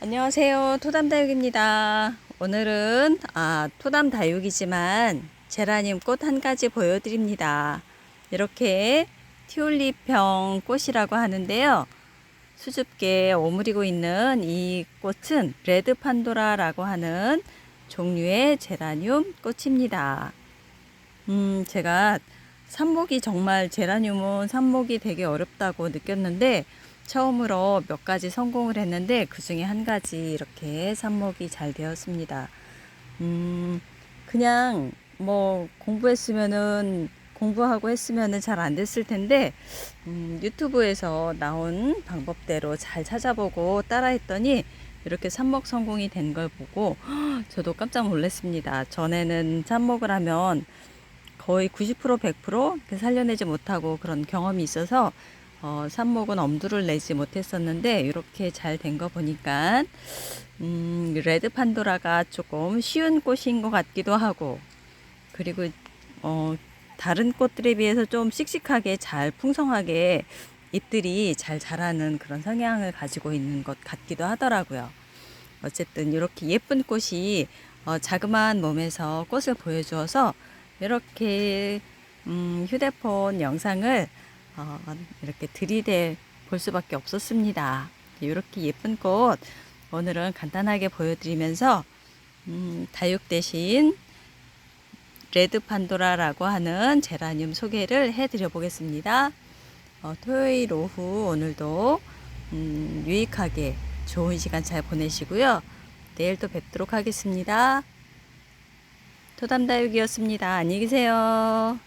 안녕하세요. 토담다육입니다. 오늘은 아, 토담다육이지만 제라늄 꽃 한 가지 보여드립니다. 이렇게 튤립형 꽃이라고 하는데요. 수줍게 오므리고 있는 이 꽃은 레드 판도라라고 하는 종류의 제라늄 꽃입니다. 음, 제가 삽목이 정말 제라늄은 삽목이 되게 어렵다고 느꼈는데 처음으로 몇 가지 성공을 했는데 그 중에 한 가지 이렇게 삽목이 잘 되었습니다. 음, 그냥 뭐 공부했으면은 공부하고 했으면은 잘 안 됐을 텐데 음, 유튜브에서 나온 방법대로 잘 찾아보고 따라했더니 이렇게 삽목 성공이 된 걸 보고 저도 깜짝 놀랐습니다. 전에는 삽목을 하면 거의 90% 100% 이렇게 살려내지 못하고 그런 경험이 있어서 어, 삽목은 엄두를 내지 못했었는데 이렇게 잘 된 거 보니까 음, 레드 판도라가 조금 쉬운 꽃인 것 같기도 하고 그리고 어, 다른 꽃들에 비해서 좀 씩씩하게 잘 풍성하게 잎들이 잘 자라는 그런 성향을 가지고 있는 것 같기도 하더라고요. 어쨌든 이렇게 예쁜 꽃이 어, 자그마한 몸에서 꽃을 보여주어서 이렇게 음, 휴대폰 영상을 어, 이렇게 들이대 볼 수밖에 없었습니다. 이렇게 예쁜 꽃 오늘은 간단하게 보여드리면서 음, 다육 대신 레드 판도라라고 하는 제라늄 소개를 해드려 보겠습니다. 어, 토요일 오후 오늘도 음, 유익하게 좋은 시간 잘 보내시고요. 내일 또 뵙도록 하겠습니다. 토담다육이었습니다. 안녕히 계세요.